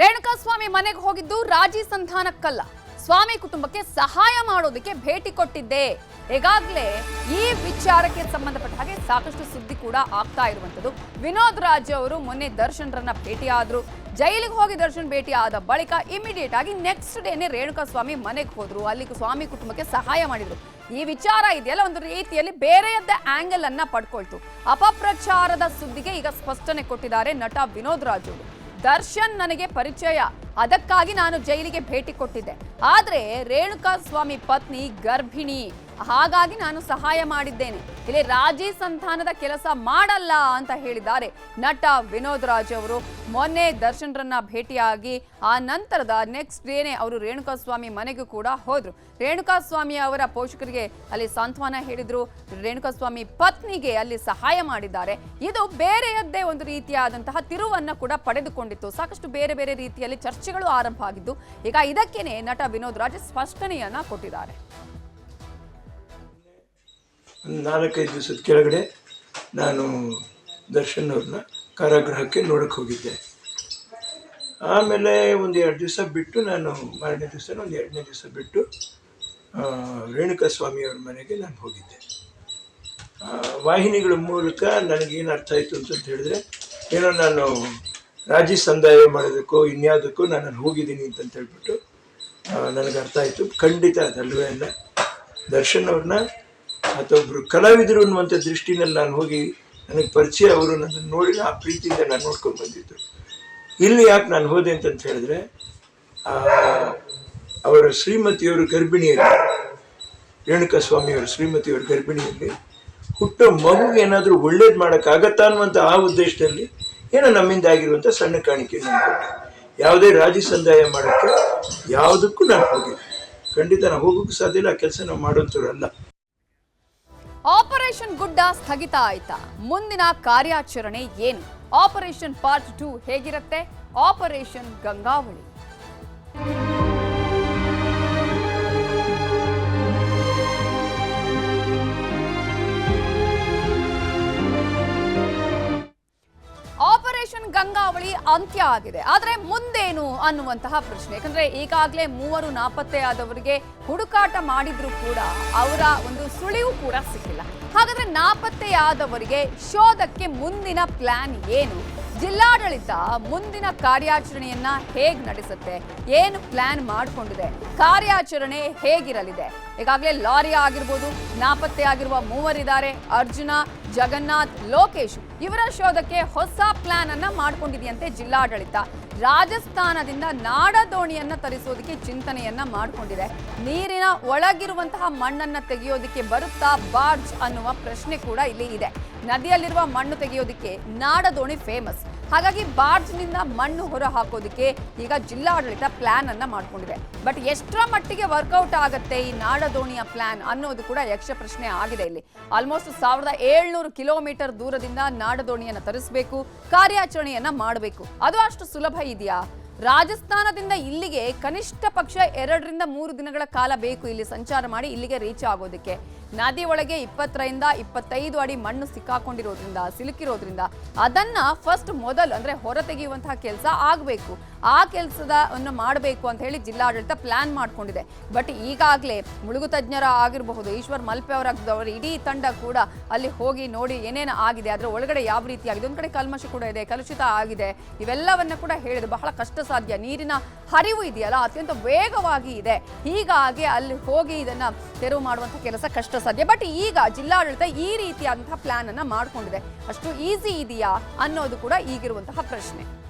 ರೇಣುಕಾಸ್ವಾಮಿ ಮನೆಗೆ ಹೋಗಿದ್ದು ರಾಜಿ ಸಂಧಾನಕ್ಕಲ್ಲ. ಸ್ವಾಮಿ ಕುಟುಂಬಕ್ಕೆ ಸಹಾಯ ಮಾಡೋದಕ್ಕೆ ಭೇಟಿ ಕೊಟ್ಟಿದ್ದೆ. ಈಗಾಗಲೇ ಈ ವಿಚಾರಕ್ಕೆ ಸಂಬಂಧಪಟ್ಟ ಹಾಗೆ ಸಾಕಷ್ಟು ಸುದ್ದಿ ಕೂಡ ಆಗ್ತಾ ಇರುವಂಥದ್ದು. ವಿನೋದ್ ರಾಜ್ ಅವರು ಮೊನ್ನೆ ದರ್ಶನ್ರನ್ನ ಭೇಟಿ ಆದ್ರು ಜೈಲಿಗೆ ಹೋಗಿ ದರ್ಶನ್ ಭೇಟಿ ಆದ ಬಳಿಕ ಇಮಿಡಿಯೇಟ್ ಆಗಿ ನೆಕ್ಸ್ಟ್ ಡೇನೆ ರೇಣುಕಾಸ್ವಾಮಿ ಮನೆಗೆ ಹೋದ್ರು. ಅಲ್ಲಿ ಸ್ವಾಮಿ ಕುಟುಂಬಕ್ಕೆ ಸಹಾಯ ಮಾಡಿದ್ರು. ಈ ವಿಚಾರ ಇದೆಯಲ್ಲ, ಒಂದು ರೀತಿಯಲ್ಲಿ ಬೇರೆಯದ್ದ ಆಂಗಲ್ ಅನ್ನ ಪಡ್ಕೊಳ್ತು. ಅಪಪ್ರಚಾರದ ಸುದ್ದಿಗೆ ಈಗ ಸ್ಪಷ್ಟನೆ ಕೊಟ್ಟಿದ್ದಾರೆ ನಟ ವಿನೋದ್ ರಾಜ್ ಅವರು. ದರ್ಶನ್ ನನಗೆ ಪರಿಚಯ. ಅದಕ್ಕಾಗಿ ನಾನು ಜೈಲಿಗೆ ಭೇಟಿ ಕೊಟ್ಟಿದ್ದೆ. ಆದರೆ ರೇಣುಕಾ ಸ್ವಾಮಿ ಪತ್ನಿ ಗರ್ಭಿಣಿ. ಹಾಗಾಗಿ ನಾನು ಸಹಾಯ ಮಾಡಿದ್ದೇನೆ. ಇಲ್ಲಿ ರಾಜಿ ಸಂತಾನದ ಕೆಲಸ ಮಾಡಲ್ಲ ಅಂತ ಹೇಳಿದ್ದಾರೆ. ನಟ ವಿನೋದ್ ರಾಜ್ ಅವರು ಮೊನ್ನೆ ದರ್ಶನ್ರನ್ನ ಭೇಟಿಯಾಗಿ, ಆ ನಂತರದ ನೆಕ್ಸ್ಟ್ ಡೇನೆ ಅವರು ರೇಣುಕಾಸ್ವಾಮಿ ಮನೆಗೂ ಕೂಡ ಹೋದ್ರು. ರೇಣುಕಾಸ್ವಾಮಿ ಅವರ ಪೋಷಕರಿಗೆ ಅಲ್ಲಿ ಸಾಂತ್ವನ ಹೇಳಿದ್ರು. ರೇಣುಕಾಸ್ವಾಮಿ ಪತ್ನಿಗೆ ಅಲ್ಲಿ ಸಹಾಯ ಮಾಡಿದ್ದಾರೆ. ಇದು ಬೇರೆಯದ್ದೇ ಒಂದು ರೀತಿಯಾದಂತಹ ತಿರುವನ್ನ ಕೂಡ ಪಡೆದುಕೊಂಡಿತ್ತು. ಸಾಕಷ್ಟು ಬೇರೆ ಬೇರೆ ರೀತಿಯಲ್ಲಿ ಚರ್ಚೆಗಳು ಆರಂಭ ಆಗಿದ್ದು, ಈಗ ಇದಕ್ಕೇನೆ ನಟ ವಿನೋದ್ ರಾಜ್ ಸ್ಪಷ್ಟನೆಯನ್ನ ಕೊಟ್ಟಿದ್ದಾರೆ. ನಾಲ್ಕೈದು ದಿವಸದ ಕೆಳಗಡೆ ನಾನು ದರ್ಶನ್ ಅವ್ರನ್ನ ಕಾರಾಗೃಹಕ್ಕೆ ನೋಡಕ್ಕೆ ಹೋಗಿದ್ದೆ. ಆಮೇಲೆ ಒಂದು ಎರಡು ದಿವಸ ಬಿಟ್ಟು ನಾನು ಮಾರನೇ ದಿವಸ ಒಂದು ಎರಡನೇ ದಿವಸ ಬಿಟ್ಟು ರೇಣುಕಾ ಸ್ವಾಮಿಯವ್ರ ಮನೆಗೆ ನಾನು ಹೋಗಿದ್ದೆ. ವಾಹಿನಿಗಳ ಮೂಲಕ ನನಗೇನು ಅರ್ಥ ಆಯಿತು ಅಂತ ಹೇಳಿದ್ರೆ, ಏನೋ ನಾನು ರಾಜಿ ಸಂದಾಯ ಮಾಡೋದಕ್ಕೋ ಇನ್ಯಾವುದಕ್ಕೋ ನಾನು ಹೋಗಿದ್ದೀನಿ ಅಂತಂತ ಹೇಳ್ಬಿಟ್ಟು ನನಗೆ ಅರ್ಥ ಆಯಿತು. ಖಂಡಿತ ಅದಲ್ವೇ ಅಲ್ಲ. ದರ್ಶನ್ ಅವ್ರನ್ನ ಅಥವಾ ಒಬ್ಬರು ಕಲಾವಿದರು ಅನ್ನುವಂಥ ದೃಷ್ಟಿನಲ್ಲಿ ನಾನು ಹೋಗಿ ನನಗೆ ಪರಿಚಯ ಅವರು ನನ್ನನ್ನು ನೋಡಿ ಆ ಪ್ರೀತಿಯಿಂದ ನಾನು ನೋಡ್ಕೊಂಡು ಬಂದಿದ್ದರು ಇಲ್ಲಿ ಯಾಕೆ ನಾನು ಹೋದೆ ಅಂತಂತ ಹೇಳಿದ್ರೆ ಅವರ ಶ್ರೀಮತಿಯವರು ಗರ್ಭಿಣಿಯಲ್ಲಿ ರೇಣುಕ ಸ್ವಾಮಿಯವರು ಶ್ರೀಮತಿಯವರು ಗರ್ಭಿಣಿಯಲ್ಲಿ, ಹುಟ್ಟೋ ಮಗುಗೆ ಏನಾದರೂ ಒಳ್ಳೇದು ಮಾಡೋಕ್ಕಾಗತ್ತಾ ಅನ್ನುವಂಥ ಆ ಉದ್ದೇಶದಲ್ಲಿ ಏನೋ ನಮ್ಮಿಂದ ಆಗಿರುವಂಥ ಸಣ್ಣ ಕಾಣಿಕೆ ನಾನು ಯಾವುದೇ ರಾಜಿ ಸಂದಾಯ ಮಾಡೋಕ್ಕೆ ಯಾವುದಕ್ಕೂ ನಾನು ಹೋಗಿಲ್ಲ. ಖಂಡಿತ ನಾವು ಹೋಗೋಕ್ಕೂ ಸಾಧ್ಯ ಇಲ್ಲ, ಆ ಕೆಲಸ ನಾವು ಮಾಡೋಂಥವ್ರಲ್ಲ ಆಪರೇಷನ್ ಗುಡ್ಡ ಸ್ಥಗಿತ ಆಯ್ತಾ. ಮುಂದಿನ ಕಾರ್ಯಾಚರಣೆ ಏನು? ಆಪರೇಷನ್ ಪಾರ್ಟ್ ಟೂ ಹೇಗಿರುತ್ತೆ? ಆಪರೇಷನ್ ಗಂಗಾವಳಿ. ಗಂಗಾವಳಿ ಅಂತ್ಯ ಆಗಿದೆ. ಆದರೆ ಮುಂದೇನು ಅನ್ನುವಂತಹ ಪ್ರಶ್ನೆ. ಯಾಕಂದ್ರೆ ಈಗಾಗಲೇ ಮೂವರು ನಾಪತ್ತೆ ಆದವರಿಗೆ ಹುಡುಕಾಟ ಮಾಡಿದ್ರು ಕೂಡ ಅವರ ಒಂದು ಸುಳಿವು ಕೂಡ ಸಿಕ್ಕಿಲ್ಲ. ಹಾಗಾದ್ರೆ ನಾಪತ್ತೆಯಾದವರಿಗೆ ಶೋಧಕ್ಕೆ ಮುಂದಿನ ಪ್ಲಾನ್ ಏನು? ಜಿಲ್ಲಾಡಳಿತ ಮುಂದಿನ ಕಾರ್ಯಾಚರಣೆಯನ್ನ ಹೇಗ್ ನಡೆಸುತ್ತೆ? ಏನು ಪ್ಲಾನ್ ಮಾಡಿಕೊಂಡಿದೆ? ಕಾರ್ಯಾಚರಣೆ ಹೇಗಿರಲಿದೆ? ಈಗಾಗಲೇ ಲಾರಿ ಆಗಿರ್ಬೋದು, ನಾಪತ್ತೆ ಆಗಿರುವ ಮೂವರಿದ್ದಾರೆ ಅರ್ಜುನ, ಜಗನ್ನಾಥ್, ಲೋಕೇಶ್ ಇವರ ಶೋಧಕ್ಕೆ ಹೊಸ ಪ್ಲಾನ್ ಅನ್ನ ಮಾಡ್ಕೊಂಡಿದೆಯಂತೆ ಜಿಲ್ಲಾಡಳಿತ. ರಾಜಸ್ಥಾನದಿಂದ ನಾಡ ದೋಣಿಯನ್ನ ತರಿಸೋದಕ್ಕೆ ಚಿಂತನೆಯನ್ನ ಮಾಡಿಕೊಂಡಿದೆ. ನೀರಿನ ಒಳಗಿರುವಂತಹ ಮಣ್ಣನ್ನ ತೆಗೆಯೋದಕ್ಕೆ ಬರುತ್ತಾ ಬಾರ್ಜ್ ಅನ್ನುವ ಪ್ರಶ್ನೆ ಕೂಡ ಇಲ್ಲಿ ಇದೆ. ನದಿಯಲ್ಲಿರುವ ಮಣ್ಣು ತೆಗೆಯೋದಕ್ಕೆ ನಾಡದೋಣಿ ಫೇಮಸ್ ಹಾಗಾಗಿ ಬಾರ್ಜ್ನಿಂದ ಮಣ್ಣು ಹೊರ ಹಾಕೋದಿಕ್ಕೆ ಈಗ ಜಿಲ್ಲಾಡಳಿತ ಪ್ಲಾನ್ ಅನ್ನ ಮಾಡ್ಕೊಂಡಿದೆ. ಬಟ್ ಎಷ್ಟರ ಮಟ್ಟಿಗೆ ವರ್ಕೌಟ್ ಆಗುತ್ತೆ ಈ ನಾಡದೋಣಿಯ ಪ್ಲಾನ್ ಅನ್ನೋದು ಕೂಡ ಯಕ್ಷ ಪ್ರಶ್ನೆ ಆಗಿದೆ ಇಲ್ಲಿ. ಆಲ್ಮೋಸ್ಟ್ ಸಾವಿರದ ಏಳ್ನೂರು ಕಿಲೋಮೀಟರ್ ದೂರದಿಂದ ನಾಡದೋಣಿಯನ್ನು ತರಿಸಬೇಕು, ಕಾರ್ಯಾಚರಣೆಯನ್ನ ಮಾಡಬೇಕು. ಅದು ಅಷ್ಟು ಸುಲಭ ಇದೆಯಾ? ರಾಜಸ್ಥಾನದಿಂದ ಇಲ್ಲಿಗೆ ಕನಿಷ್ಠ ಪಕ್ಷ ಎರಡರಿಂದ ಮೂರು ದಿನಗಳ ಕಾಲ ಬೇಕು ಇಲ್ಲಿ ಸಂಚಾರ ಮಾಡಿ ಇಲ್ಲಿಗೆ ರೀಚ್ ಆಗೋದಕ್ಕೆ. ನದಿ ಒಳಗೆ ಇಪ್ಪತ್ತರಿಂದ ಇಪ್ಪತ್ತೈದು ಅಡಿ ಮಣ್ಣು ಸಿಕ್ಕಾಕೊಂಡಿರೋದ್ರಿಂದ, ಸಿಲುಕಿರೋದ್ರಿಂದ ಅದನ್ನ ಫಸ್ಟ್ ಮೊದಲು ಅಂದ್ರೆ ಹೊರ ತೆಗೆಯುವಂತಹ ಕೆಲಸ ಆಗಬೇಕು. ಆ ಕೆಲಸದ ಮಾಡಬೇಕು ಅಂತ ಹೇಳಿ ಜಿಲ್ಲಾಡಳಿತ ಪ್ಲಾನ್ ಮಾಡ್ಕೊಂಡಿದೆ. ಬಟ್ ಈಗಾಗಲೇ ಮುಳುಗು ತಜ್ಞರ ಆಗಿರಬಹುದು, ಈಶ್ವರ್ ಮಲ್ಪೆ ಅವರ ಇಡೀ ತಂಡ ಕೂಡ ಅಲ್ಲಿ ಹೋಗಿ ನೋಡಿ ಏನೇನು ಆಗಿದೆ, ಅದರ ಒಳಗಡೆ ಯಾವ ರೀತಿ ಆಗಿದೆ ಒಂದ್ ಕಡೆ ಕಲ್ಮಶ ಕೂಡ ಇದೆ, ಕಲುಷಿತ ಆಗಿದೆ, ಇವೆಲ್ಲವನ್ನ ಕೂಡ ಹೇಳಿದ್ರು ಬಹಳ ಕಷ್ಟ ಸಾಧ್ಯ ನೀರಿನ ಹರಿವು ಇದೆಯಲ್ಲ, ಅತ್ಯಂತ ವೇಗವಾಗಿ ಇದೆ. ಹೀಗಾಗಿ ಅಲ್ಲಿ ಹೋಗಿ ಇದನ್ನ ತೆರವು ಮಾಡುವಂತ ಕೆಲಸ ಕಷ್ಟ ಸಾಧ್ಯ. ಬಟ್ ಈಗ ಜಿಲ್ಲಾಡಳಿತ ಈ ರೀತಿಯಾದಂತಹ ಪ್ಲಾನ್ ಅನ್ನ ಮಾಡಿಕೊಂಡಿದೆ. ಅಷ್ಟು ಈಸಿ ಇದೆಯಾ ಅನ್ನೋದು ಕೂಡ ಈಗಿರುವಂತಹ ಪ್ರಶ್ನೆ.